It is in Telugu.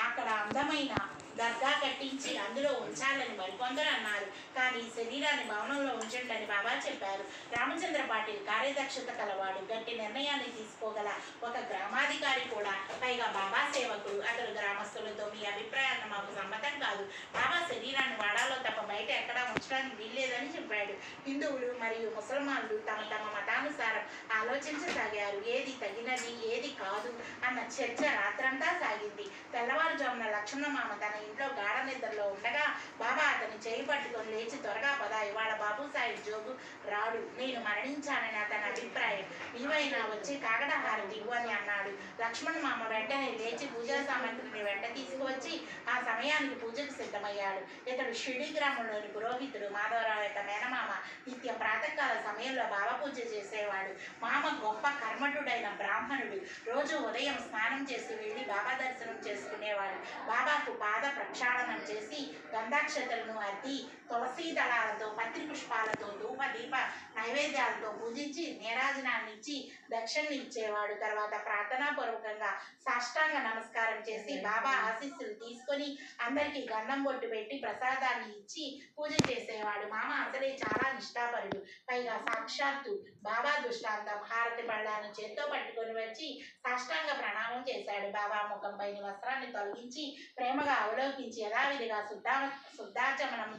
అక్కడ అందమైన దర్గా కట్టించి అందులో ఉంచాలని మరికొందరు అన్నారు. కానీ శరీరాన్ని భవనంలో ఉంచండి అని బాబా చెప్పారు. రామచంద్ర పాటిల్ కార్యదక్షత కలవాడు గట్టి నిర్ణయాన్ని తీసుకోగల ఒక గ్రామాధికారి కూడా. పైగా బాబా సేవకుడు అతడు గ్రామస్తులతో మీ అభిప్రాయాన్ని మాకు సమ్మతం కాదు. బాబా శరీరాన్ని వాడాలో తప్ప బయట ఎక్కడా ఉంచడానికి వీల్లేదని చెప్పాడు. హిందువులు మరియు ముసల్మాన్లు తమ తమ మతానుసారం ఆలోచించసాగారు. ఏది తగినది ఏది కాదు అన్న చర్చ రాత్రంతా సాగింది. తెల్లవారుజామున లక్ష్మణమామ తన ఇంట్లో గాఢ నిద్రలో ఉండగా బాబా అతని చేయి పట్టుకొని లేచి త్వరగా పద ఇవాళ బాబు జోగు రాడు. నేను మరణించానని అతని అభిప్రాయం. నీవైనా వచ్చి కాగడహారం దిగు అని అన్నాడు. లక్ష్మణ్ మామ వెంటనే లేచి పూజా సామాగ్రిని వెంట తీసుకువచ్చి ఆ సమయానికి పూజకు సిద్ధమయ్యాడు. ఇతడు షిడి గ్రామంలోని పురోహితుడు మాధవరావు యొక్క మేనమామ. నిత్యం ప్రాతకాల సమయంలో బాబా పూజ చేసేవాడు. మామ గొప్ప కర్మఠుడైన బ్రాహ్మణుడు. రోజు ఉదయం స్నానం చేసి వెళ్ళి బాబా దర్శనం చేసుకునేవాడు. బాబాకు పాద ప్రక్షాళనం చేసి గంధాక్షతలను అద్ది తులసీ దళాలతో పత్రి పుష్పాలతో ధూప దీప నైవేద్యాలతో పూజించి నేరాజనాన్ని ఇచ్చి దక్షిణ ఇచ్చేవాడు. తర్వాత ప్రార్థనాపూర్వకంగా సాష్టాంగ నమస్కారం చేసి బాబా ఆశీస్సులు తీసుకొని అందరికీ గంధం బొట్టు పెట్టి ప్రసాదాన్ని ఇచ్చి పూజ చేసేవాడు. మామ అసలే చాలా నిష్ఠాపరుడు. పైగా సాక్షాత్తు బాబా దృష్టాంతం హారతి పళ్ళాను చేత్తో పట్టుకొని వచ్చి సాష్టాంగ ప్రణామం చేశాడు. బాబా ముఖంపైని వస్త్రాన్ని తొలగించి ప్రేమగా అవలోకించి యథావిధిగా శుద్ధా శుద్ధాచమనంతో